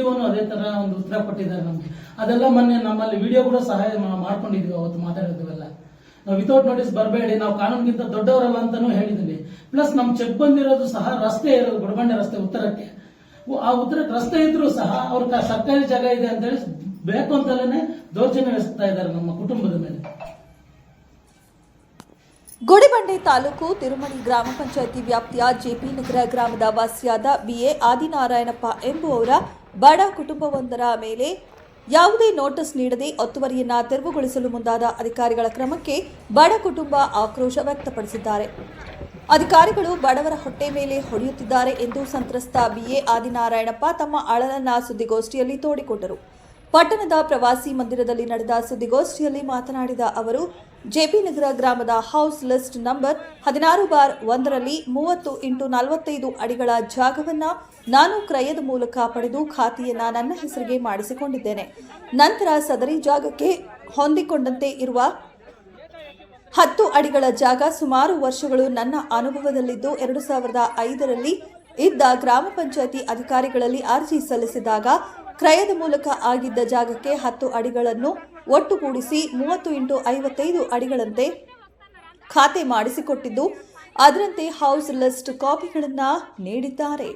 ವಿಡಿಯೋನು ಅದೇ ತರ ಒಂದು ಉತ್ತರ ಕೊಟ್ಟಿದ್ದಾರೆ ನಮ್ಗೆ. ಅದೆಲ್ಲ ಮೊನ್ನೆ ನಮ್ಮಲ್ಲಿ ವಿಡಿಯೋ ಕೂಡ ಸಹಾಯ ಮಾಡ್ಕೊಂಡಿದ್ವಿ ಅವತ್ತು ಮಾತಾಡಿದ್ವಿಲ್ಲ ನಾವು ವಿತೌಟ್ ನೋಟಿಸ್ ಬರಬೇಡಿ, ನಾವು ಕಾನೂನಿಗಿಂತ ದೊಡ್ಡವರಲ್ಲ ಅಂತಾನೂ ಹೇಳಿದ್ವಿ ಪ್ಲಸ್ ನಮ್ ಚೆಕ್ ಬಂದಿರೋದು ಸಹ ರಸ್ತೆ ಇರೋದು ಗುಡಬಂಡೆ ರಸ್ತೆ ಉತ್ತರಕ್ಕೆ. ಆ ಉತ್ತರಕ್ಕೆ ರಸ್ತೆ ಇದ್ರೂ ಸಹ ಅವ್ರ ಸರ್ಕಾರಿ ಜಾಗ ಇದೆ ಅಂತ ಹೇಳಿ ಬೇಕು ಅಂತಲೇ ದೌರ್ಜನ್ಯ ನಡೆಸ್ತಾ ಇದ್ದಾರೆ ನಮ್ಮ ಕುಟುಂಬದ ಮೇಲೆ. ಗುಡಿಬಂಡೆ ತಾಲೂಕು ತಿರುಮಣಿ ಗ್ರಾಮ ಪಂಚಾಯಿತಿ ವ್ಯಾಪ್ತಿಯ ಜೆಪಿ ನಗರ ಗ್ರಾಮದ ವಾಸಿಯಾದ ಬಿಎ ಆದಿನಾರಾಯಣಪ್ಪ ಎಂಬುವವರ ಬಡ ಕುಟುಂಬವೊಂದರ ಮೇಲೆ ಯಾವುದೇ ನೋಟಿಸ್ ನೀಡದೆ ಒತ್ತುವರಿಯನ್ನ ತೆರವುಗೊಳಿಸಲು ಮುಂದಾದ ಅಧಿಕಾರಿಗಳ ಕ್ರಮಕ್ಕೆ ಬಡ ಕುಟುಂಬ ಆಕ್ರೋಶ ವ್ಯಕ್ತಪಡಿಸಿದ್ದಾರೆ. ಅಧಿಕಾರಿಗಳು ಬಡವರ ಹೊಟ್ಟೆ ಮೇಲೆ ಹೊಡೆಯುತ್ತಿದ್ದಾರೆ ಎಂದು ಸಂತ್ರಸ್ತ ಬಿಎ ಆದಿನಾರಾಯಣಪ್ಪ ತಮ್ಮ ಅಳಲನ್ನ ಸುದ್ದಿಗೋಷ್ಠಿಯಲ್ಲಿ ತೋಡಿಕೊಂಡರು. ಪಟ್ಟಣದ ಪ್ರವಾಸಿ ಮಂದಿರದಲ್ಲಿ ನಡೆದ ಸುದ್ದಿಗೋಷ್ಠಿಯಲ್ಲಿ ಮಾತನಾಡಿದ ಅವರು, ಜೆಪಿ ನಗರ ಗ್ರಾಮದ ಹೌಸ್ ಲಿಸ್ಟ್ ನಂಬರ್ ಹದಿನಾರು ಬಾರ್ ಒಂದರಲ್ಲಿ ಮೂವತ್ತು ಇಂಟು ನಲವತ್ತೈದು ಅಡಿಗಳ ಜಾಗವನ್ನ ನಾನು ಕ್ರಯದ ಮೂಲಕ ಪಡೆದು ಖಾತೆಯನ್ನ ನನ್ನ ಹೆಸರಿಗೆ ಮಾಡಿಸಿಕೊಂಡಿದ್ದೇನೆ. ನಂತರ ಸದರಿ ಜಾಗಕ್ಕೆ ಹೊಂದಿಕೊಂಡಂತೆ ಇರುವ ಹತ್ತು ಅಡಿಗಳ ಜಾಗ ಸುಮಾರು ವರ್ಷಗಳು ನನ್ನ ಅನುಭವದಲ್ಲಿದ್ದು ಎರಡು ಸಾವಿರದ ಐದರಲ್ಲಿ ಇದ್ದ ಗ್ರಾಮ ಪಂಚಾಯಿತಿ ಅಧಿಕಾರಿಗಳಲ್ಲಿ ಅರ್ಜಿ ಸಲ್ಲಿಸಿದಾಗ ಕ್ರಯದ ಮೂಲಕ ಆಗಿದ್ದ ಜಾಗಕ್ಕೆ ಹತ್ತು ಅಡಿಗಳನ್ನು ಒಟ್ಟುಗೂಡಿಸಿ ಮೂವತ್ತು ಇಂಟು ಐವತ್ತೈದು ಅಡಿಗಳಂತೆ ಖಾತೆ ಮಾಡಿಸಿಕೊಟ್ಟಿದ್ದು, ಅದರಂತೆ ಹೌಸ್ ಲಿಸ್ಟ್ ಕಾಪಿಗಳನ್ನು ನೀಡಿದ್ದಾರೆ.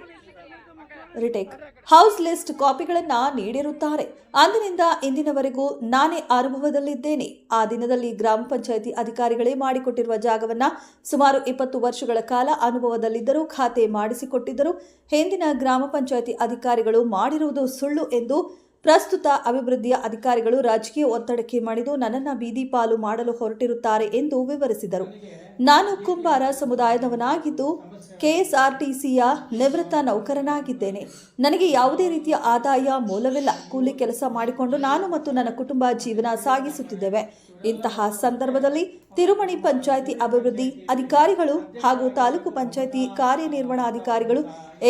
ರಿಟೇಕ್ ಹೌಸ್ ಲಿಸ್ಟ್ ಕಾಪಿಗಳನ್ನು ನೀಡಿರುತ್ತಾರೆ. ಅಂದಿನಿಂದ ಇಂದಿನವರೆಗೂ ನಾನೇ ಅನುಭವದಲ್ಲಿದ್ದೇನೆ ಆ ದಿನದಲ್ಲಿ ಗ್ರಾಮ ಪಂಚಾಯಿತಿ ಅಧಿಕಾರಿಗಳೇ ಮಾಡಿಕೊಟ್ಟಿರುವ ಜಾಗವನ್ನ ಸುಮಾರು ಇಪ್ಪತ್ತು ವರ್ಷಗಳ ಕಾಲ ಅನುಭವದಲ್ಲಿದ್ದರೂ ಖಾತೆ ಮಾಡಿಸಿಕೊಟ್ಟಿದ್ದರು. ಹಿಂದಿನ ಗ್ರಾಮ ಪಂಚಾಯಿತಿ ಅಧಿಕಾರಿಗಳು ಮಾಡಿರುವುದು ಸುಳ್ಳು ಎಂದು ಪ್ರಸ್ತುತ ಅಭಿವೃದ್ಧಿಯ ಅಧಿಕಾರಿಗಳು ರಾಜಕೀಯ ಒತ್ತಡಕ್ಕೆ ಮಣಿದು ನನ್ನನ್ನು ಬೀದಿ ಪಾಲು ಮಾಡಲು ಹೊರಟಿರುತ್ತಾರೆ ಎಂದು ವಿವರಿಸಿದರು. ನಾನು ಕುಂಬಾರ ಸಮುದಾಯದವನಾಗಿದ್ದು ಕೆಎಸ್ಆರ್ಟಿಸಿಯ ನಿವೃತ್ತ ನೌಕರನಾಗಿದ್ದೇನೆ. ನನಗೆ ಯಾವುದೇ ರೀತಿಯ ಆದಾಯ ಮೂಲವಿಲ್ಲ ಕೂಲಿ ಕೆಲಸ ಮಾಡಿಕೊಂಡು ನಾನು ಮತ್ತು ನನ್ನ ಕುಟುಂಬ ಜೀವನ ಸಾಗಿಸುತ್ತಿದ್ದೇವೆ. ಇಂತಹ ಸಂದರ್ಭದಲ್ಲಿ ತಿರುಮಣಿ ಪಂಚಾಯಿತಿ ಅಭಿವೃದ್ಧಿ ಅಧಿಕಾರಿಗಳು ಹಾಗೂ ತಾಲೂಕು ಪಂಚಾಯಿತಿ ಕಾರ್ಯನಿರ್ವಹಣಾಧಿಕಾರಿಗಳು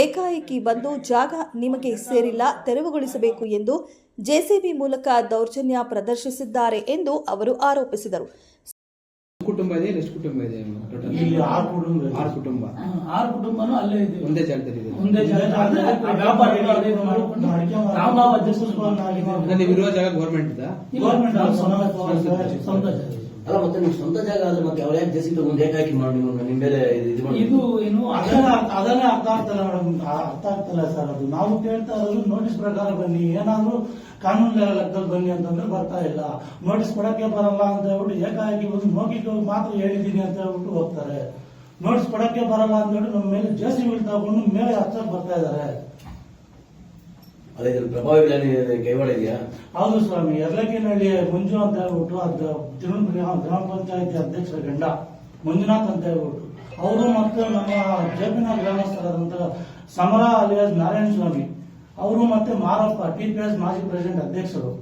ಏಕಾಏಕಿ ಬಂದು ಜಾಗ ನಿಮಗೆ ಸೇರಿಲ್ಲ ತೆರವುಗೊಳಿಸಬೇಕು ಎಂದು ಜೆಸಿಬಿ ಮೂಲಕ ದೌರ್ಜನ್ಯ ಪ್ರದರ್ಶಿಸಿದ್ದಾರೆ ಎಂದು ಅವರು ಆರೋಪಿಸಿದರು. ಕುಟುಂಬ ಇದೆ ಎಷ್ಟು ಕುಟುಂಬ ಇದೆ ಟೋಟಲ್ ಇಲ್ಲಿ ಆರು ಕುಟುಂಬ. ಆರು ಕುಟುಂಬ. ಆರು ಕುಟುಂಬನೂ ಅಲ್ಲೇ ಇದೆ. ಒಂದೇ ಜಾಗದಲ್ಲಿ ಇದೆ. ಒಂದೇ ಜಾಗದಲ್ಲಿ ಆದ್ರೆ ಅದೇ ಮಾಡ್ಕೊಂಡು ನಾವು ನಾವು. ಅಂದ್ರೆ ನೀವು ಇರುವ ಜಾಗ ಗೌರ್ಮೆಂಟ್ ಇದ ಗೌರ್ಮೆಂಟ್ ಸ್ವಂತ ಜಾಗ. ಅಲ್ಲ, ಮತ್ತೆ ನಿಮ್ ಸ್ವಂತ ಜಾಗ ಆದ್ರೆ ಮತ್ತೆ ಅವ್ರು ಯಾಕೆ ಜೆಸಿ ತಗೊಂಡು ಹಾಕಿ ಮಾಡಿ ನಿಮ್ ಮೇಲೆ ಇದು ಏನು, ಅದನ್ನ, ಅದನ್ನೇ ಅರ್ಥ ಆಗ್ತಲ್ಲ ಮೇಡಮ್. ಅರ್ಥ ಆಗ್ತಲ್ಲ ಸರ್ ಅದು. ನಾವು ಕೇಳ್ತಾ ಇರೋದು ನೋಟಿಸ್ ಪ್ರಕಾರ ಬನ್ನಿ. ಏನಾದ್ರೂ ಕಾನೂನು ಲೆಕ್ಕದಲ್ಲಿ ಬನ್ನಿ ಅಂತಂದ್ರೆ ಬರ್ತಾ ಇಲ್ಲ. ನೋಟಿಸ್ ಕೊಡಕ್ಕೆ ಬರಲ್ಲ ಅಂತ ಹೇಳ್ಬಿಟ್ಟು ಏಕಾಏಕಿ ಒಂದು ಮೌಖಿಕ ಮಾತ್ರ ಹೇಳಿದೀನಿ ಅಂತ ಹೇಳ್ಬಿಟ್ಟು ಹೋಗ್ತಾರೆ. ನೋಟಿಸ್ ಕೊಡಕ್ಕೆ ಬರಲ್ಲ ಅಂತ ಹೇಳಿ ನಮ್ಮ ಮೇಲೆ ಜೆಸಿ ಬೀಳ್ತಾ ಮೇಲೆ ಹಚ್ಚಕ್ ಬರ್ತಾ ಇದಾರೆ ಅದೇ ಪ್ರಭಾವ ಕೈವಾಡ ಇದೆಯಾ ಹೌದು ಸ್ವಾಮಿ ಎರಲಕಿನಹಳ್ಳಿ ಮಂಜು ಅಂತ ಹೇಳ್ಬಿಟ್ಟು ಅದು ತಿರುಮಲ ಗ್ರಾಮ ಪಂಚಾಯತಿ ಅಧ್ಯಕ್ಷರ ಗಂಡ ಮಂಜುನಾಥ್ ಅಂತ ಹೇಳ್ಬಿಟ್ಟು ಅವರು ಮತ್ತು ನಮ್ಮ ಜಪಿನ ಗ್ರಾಮಸ್ಥರಾದಂತ ಸಮರ ಅಲಿಯಾಸ್ ನಾರಾಯಣ ಸ್ವಾಮಿ ಅವರು ಮತ್ತೆ ಮಾರಪ್ಪ ಟಿ ಪಿ ಎಸ್ ಮಾಜಿ ಪ್ರೆಸಿಡೆಂಟ್ ಅಧ್ಯಕ್ಷರು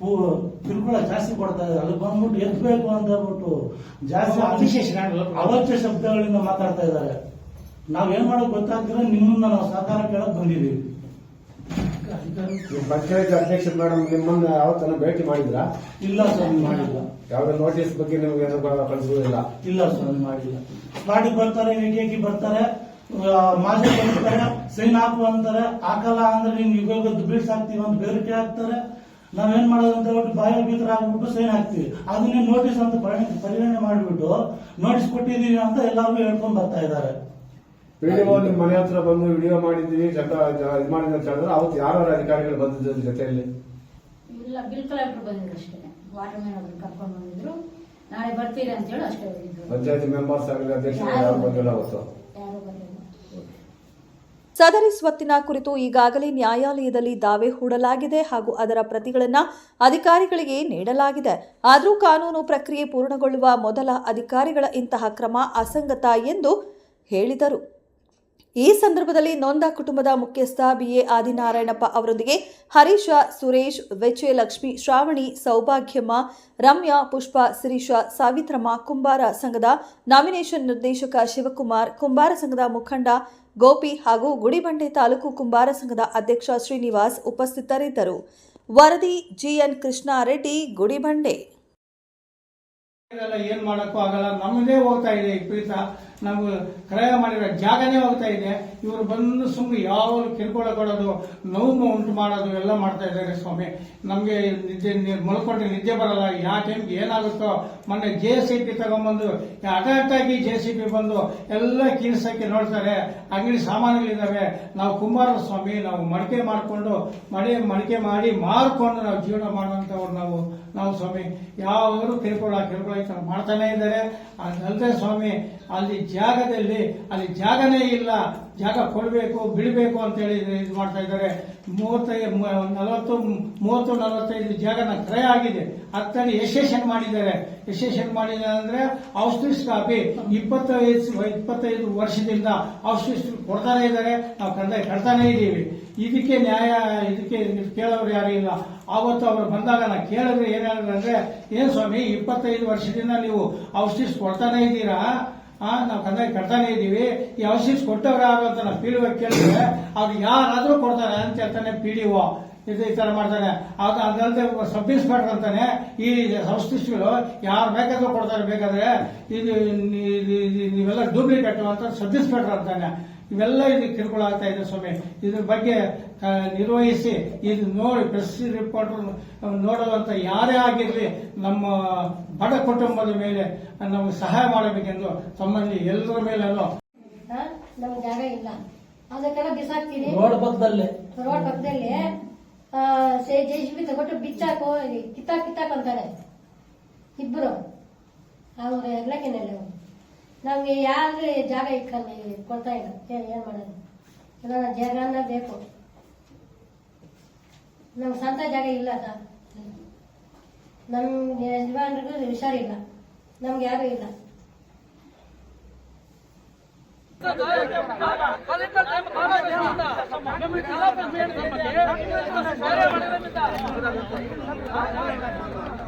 ಮೂವರು ಕಿರುಕುಳ ಜಾಸ್ತಿ ಕೊಡ್ತಾ ಇದ್ದಾರೆ. ಅಲ್ಲಿ ಬಂದ್ಬಿಟ್ಟು ಎದ್ಬೇಕು ಅಂತ ಹೇಳ್ಬಿಟ್ಟು ಜಾಸ್ತಿ ಅವಶ್ಯ ಶಬ್ದಗಳಿಂದ ಮಾತಾಡ್ತಾ ಇದ್ದಾರೆ. ನಾವೇನ್ ಮಾಡೋಕ್ ಗೊತ್ತಾಗ್ತಿಲ್ಲ ನಿಮ್ಮನ್ನ ನಾವು ಸಹಕಾರ ಕೇಳಕ್ ಬಂದಿದ್ದೀವಿ. ಪಂಚಾಯತ್ ಅಧ್ಯಕ್ಷ ಮೇಡಮ್ ನಿಮ್ಮನ್ನ ಯಾವತ್ತನ ಭೇಟಿ ಮಾಡಿದ್ರ? ಇಲ್ಲ ಸರ್ ಮಾಡಿಲ್ಲ. ಯಾವ್ದೇ ನೋಟಿಸ್ ಬಗ್ಗೆ ನಿಮ್ಗೆ ಏನು ಕಳಿಸುವುದಿಲ್ಲ ಇಲ್ಲ ಸರ್ ಮಾಡಿಲ್ಲ. ಮಾಡಿ ಬರ್ತಾರೆ ಏಕೇಕಿ ಬರ್ತಾರೆ ಮಾಜಿ ಬರ್ತಾರೆ ಸೈನ್ ಹಾಕು ಅಂತಾರೆ ಹಾಕಲ್ಲ ಅಂದ್ರೆ ನೀವು ಇವಾಗ ಬಿಲ್ಸ್ ಹಾಕ್ತೀವಿ ಅಂತ ಬೇರಿಕೆ ಹಾಕ್ತಾರೆ. ನಾವೇನ್ ಮಾಡೋದು ಅಂತ ಹೇಳ್ಬಿಟ್ಟು ಬಾಯ ಬೀತರ ಹಾಕ್ಬಿಟ್ಟು ಸೈನ್ ಹಾಕ್ತಿವಿ. ಅದನ್ನೇ ನೋಟಿಸ್ ಅಂತ ಪರಿಗಣನೆ ಮಾಡಿಬಿಟ್ಟು ನೋಟಿಸ್ ಕೊಟ್ಟಿದೀವಿ ಅಂತ ಎಲ್ಲಾರ್ಗು ಹೇಳ್ಕೊಂಡ್ ಬರ್ತಾ ಇದ್ದಾರೆ. ವಿಡಿಯೋ ನಿಮ್ ಮನೆ ಹತ್ರ ಬಂದು ವಿಡಿಯೋ ಮಾಡಿದ್ವಿ ಜಗ ಇದು ಮಾಡಿದ್ವಿ ಅಂತ ಹೇಳಿದ್ರೆ ಅವತ್ತು ಯಾರು ಅಧಿಕಾರಿಗಳು ಬಂದಿದ್ರು ಜೊತೆಯಲ್ಲಿ? ಇಲ್ಲ ಬಿಲ್ ಕಲೆಕ್ಟರ್ ಬಂದಿದ್ರು ಅಷ್ಟೇ. ವಾಟರ್ ಮ್ಯಾನ್ ಅವರು ಕರ್ಕೊಂಡು ಬಂದಿದ್ರು. ನಾಳೆ ಬರ್ತೀರಿ ಅಂತ ಹೇಳಿ ಅಷ್ಟೇ ಬಂದಿದ್ರು. ಪಂಚಾಯತ್ ಮೆಂಬರ್ಸ್ ಆಗಲಿ ಅಧ್ಯಕ್ಷರು ಯಾರು ಬಂದಿಲ್ಲ ಅವತ್ತು? ಯಾರು ಬಂದಿಲ್ಲ. ಸದರಿ ಸ್ವತ್ತಿನ ಕುರಿತು ಈಗಾಗಲೇ ನ್ಯಾಯಾಲಯದಲ್ಲಿ ದಾವೆ ಹೂಡಲಾಗಿದೆ ಹಾಗೂ ಅದರ ಪ್ರತಿಗಳನ್ನು ಅಧಿಕಾರಿಗಳಿಗೆ ನೀಡಲಾಗಿದೆ. ಆದರೂ ಕಾನೂನು ಪ್ರಕ್ರಿಯೆ ಪೂರ್ಣಗೊಳ್ಳುವ ಮೊದಲ ಅಧಿಕಾರಿಗಳ ಇಂತಹ ಕ್ರಮ ಅಸಂಗತ ಎಂದು ಹೇಳಿದರು. ಈ ಸಂದರ್ಭದಲ್ಲಿ ನೊಂದ ಕುಟುಂಬದ ಮುಖ್ಯಸ್ಥ ಬಿಎ ಆದಿನಾರಾಯಣಪ್ಪ ಅವರೊಂದಿಗೆ ಹರೀಶ, ಸುರೇಶ್, ವೆಚ್ಚೆ ಲಕ್ಷ್ಮಿ, ಶ್ರಾವಣಿ, ಸೌಭಾಗ್ಯಮ್ಮ, ರಮ್ಯಾ, ಪುಷ್ಪ ಸಿರೀಶ ಸಾವಿತ್ರಮ್ಮ, ಕುಂಬಾರ ಸಂಘದ ನಾಮಿನೇಷನ್ ನಿರ್ದೇಶಕ ಶಿವಕುಮಾರ್, ಕುಂಬಾರ ಸಂಘದ ಮುಖಂಡ ಗೋಪಿ ಹಾಗೂ ಗುಡಿಬಂಡೆ ತಾಲೂಕು ಕುಂಬಾರ ಸಂಘದ ಅಧ್ಯಕ್ಷ ಶ್ರೀನಿವಾಸ್ ಉಪಸ್ಥಿತರಿದ್ದರು. ವರದಿ ಜಿಎನ್ ಕೃಷ್ಣಾರೆಡ್ಡಿ, ಗುಡಿಬಂಡೆ. ಏನ್ ಮಾಡಕ್ಕೂ ಆಗಲ್ಲ. ನಮ್ಮದೇ ಹೋಗ್ತಾ ಇದೆ ವಿಪರೀತ ನಾವು ಕ್ರಯ ಮಾಡಿರೋ ಜಾಗನೇ ಹೋಗ್ತಾ ಇದೆ. ಇವರು ಬಂದು ಸುಮ್ಮನೆ ಯಾವಾಗಲೂ ಕಿರುಕುಳ ಕೊಡೋದು, ನೋವು ಉಂಟು ಮಾಡೋದು ಎಲ್ಲ ಮಾಡ್ತಾ ಇದ್ದಾರೆ ಸ್ವಾಮಿ. ನಮಗೆ ನಿದ್ದೆ ಮಲ್ಕೊಂಡ್ರೆ ನಿದ್ದೆ ಬರಲ್ಲ. ಯಾವ ಟೈಮ್ಗೆ ಏನಾಗುತ್ತೋ ಮೊನ್ನೆ ಜೆ ಸಿ ಪಿ ತಗೊಂಬಂದು ಅಟಾಟ್ ಆಗಿ ಜೆ ಸಿ ಪಿ ಬಂದು ಎಲ್ಲ ಕೀಳ್ಸಕ್ಕೆ ನೋಡ್ತಾರೆ. ಅಂಗಡಿ ಸಾಮಾನುಗಳಿದ್ದಾವೆ. ನಾವು ಕುಮಾರ ಸ್ವಾಮಿ, ನಾವು ಮಡಿಕೆ ಮಾಡಿಕೊಂಡು ಮಳೆ ಮಡಿಕೆ ಮಾಡಿ ಮಾರ್ಕೊಂಡು ನಾವು ಜೀವನ ಮಾಡುವಂಥವ್ರು ನಾವು. ನಾವು ಸ್ವಾಮಿ ಯಾವಾಗಲೂ ಕಿರುಕುಳ ಕಿರುಕುಳ ಮಾಡ್ತಾನೆ ಇದ್ದಾರೆ. ಅದಲ್ಲದೆ ಸ್ವಾಮಿ, ಅಲ್ಲಿ ಜಾಗದಲ್ಲಿ, ಅಲ್ಲಿ ಜಾಗನೇ ಇಲ್ಲ, ಜಾಗ ಕೊಡಬೇಕು, ಬಿಡಬೇಕು ಅಂತೇಳಿ ಇದು ಮಾಡ್ತಾ ಇದ್ದಾರೆ. ಮೂವತ್ತೈದು ನಲವತ್ತು, ಮೂವತ್ತು, ನಲವತ್ತೈದು ಜಾಗನ ಕ್ರಯ ಆಗಿದೆ. ಹತ್ತಲ್ಲಿ ಎಸೆಷನ್ ಮಾಡಿದ್ದಾರೆ. ಎಸೆಷನ್ ಮಾಡಿದ್ದಾರೆ ಅಂದ್ರೆ ಔಷಧಿ ಕಾಪಿ ಇಪ್ಪತ್ತೈದು ಇಪ್ಪತ್ತೈದು ವರ್ಷದಿಂದ ಔಷಧಿ ಕೊಡ್ತಾನೆ ಇದ್ದಾರೆ. ನಾವು ಕಂದಾಯ ಕಟ್ತಾನೆ ಇದ್ದೀವಿ. ಇದಕ್ಕೆ ನ್ಯಾಯ ಇದಕ್ಕೆ ಕೇಳೋರು ಯಾರು ಇಲ್ಲ. ಆವತ್ತು ಅವರು ಬಂದಾಗ ನಾ ಕೇಳಿದ್ರೆ ಏನಾದ್ರು ಅಂದ್ರೆ, ಏನ್ ಸ್ವಾಮಿ, ಇಪ್ಪತ್ತೈದು ವರ್ಷದಿಂದ ನೀವು ಔಷಧಿ ಕೊಡ್ತಾನೆ ಇದ್ದೀರಾ? ನಾವು ಕಂದಾಯ ಕಟ್ತಾನೆ ಇದ್ದೀವಿ, ಈ ಔಷಧಿ ಕೊಟ್ಟವ್ರು ಯಾರು ಅಂತ ನಾವು ಪಿ ಡಿ ಕೇಳಿದ್ರೆ ಅವ್ರು ಯಾರಾದ್ರೂ ಕೊಡ್ತಾರೆ ಅಂತ ಹೇಳ್ತಾನೆ ಪಿ ಡಿ ಒ ಇದು ಈ ಥರ ಮಾಡ್ತಾನೆ. ಅದು ಅದಲ್ಲದೆ ಸಬ್ ಇನ್ಸ್ಪೆಕ್ಟರ್ ಅಂತಾನೆ, ಈ ಸಂಸ್ಥೆಗಳು ಯಾರು ಬೇಕಾದ್ರೂ ಕೊಡ್ತಾರೆ, ಬೇಕಾದ್ರೆ ಇದು- ನೀವೆಲ್ಲ ಡೂಪ್ಲಿಕೇಟ್ ಅಂತ ಸಬ್ ಇನ್ಸ್ಪೆಕ್ಟರ್ ಅಂತಾನೆ. ಇವೆಲ್ಲ ಇದು ಕಿರುಕುಳ ಆಗ್ತಾ ಇದೆ ಸ್ವಾಮಿ. ಇದ್ರ ಬಗ್ಗೆ ನಿರ್ವಹಿಸಿ ಇದು ನೋಡಿ ಪ್ರೆಸ್ ರಿಪೋರ್ಟರ್ ನೋಡುವಂತ ಯಾರೇ ಆಗಿರಲಿ ನಮ್ಮ ಬಡ ಕುಟುಂಬದ ಮೇಲೆ ನಮ್ಗೆ ಸಹಾಯ ಮಾಡಬೇಕೆಂದು ತಮ್ಮಲ್ಲಿ ಎಲ್ಲರ ಮೇಲೆ ನಮ್ಮ ಜಾಗ ಇಲ್ಲ. ಅದಕ್ಕೆಲ್ಲ ಬಿಸಾಕ್ತೀರಿ? ರೋಡ್ ಪಕ್ಕದಲ್ಲೇ. ರೋಡ್ ಪಕ್ಕದಲ್ಲಿ? ಜೆ ಸಿ ಬಿ ತಗೊಟ್ಟು ಬಿಚ್ಚಾಕು ಕಿತ್ತಾಕ್ ಕಿತ್ತಾಕ್ ಅಂತಾರೆ. ಇಬ್ರು. ಅವ್ರ ಇರ್ಲಕ್ಕೇನಿಲ್ಲ ಅವ್ರು ನಮ್ಗೆ ಯಾರು ಜಾಗ ಇಕ್ಕಲ್ಲಿ ಕೊಡ್ತಾ ಇಲ್ಲ. ಏನ್ ಏನ್ ಮಾಡೋದು? ಇಲ್ಲ ಜಾಗನ ಬೇಕು. ನಮ್ಗೆ ಸ್ವಂತ ಜಾಗ ಇಲ್ಲ ಸರ್ ನಮ್ ಯಜಮಾನ್ರಿಗೂ ಹುಷಾರಿಲ್ಲ ನಮ್ಗೆ ಯಾರು ಇಲ್ಲ.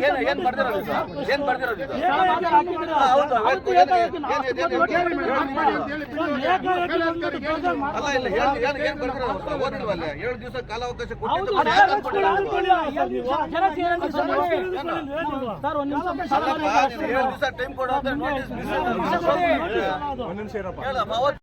ಏನ್ ಬರ್ದಿರೋದು? ಏನ್ ಬರ್ದಿರೋದು ಹೌದು ಏನು- ಏನು- ಏನು- ಅಲ್ಲ ಇಲ್ಲ ಏನ್ ಏನ್ ಏನ್ ಬರ್ದಿರೋದು? ಓದಿಲ್ವಾ ಅಲ್ಲಿ? ಏಳು ದಿವಸ ಕಾಲಾವಕಾಶ ಕೊಟ್ಟಿದ್ದು ಏಳು ದಿವಸ ಟೈಮ್ ಕೊಡೋ ಅಂತ ನೋಟಿಸ್ ಹೇಳಪ್ಪ ಅವತ್ತು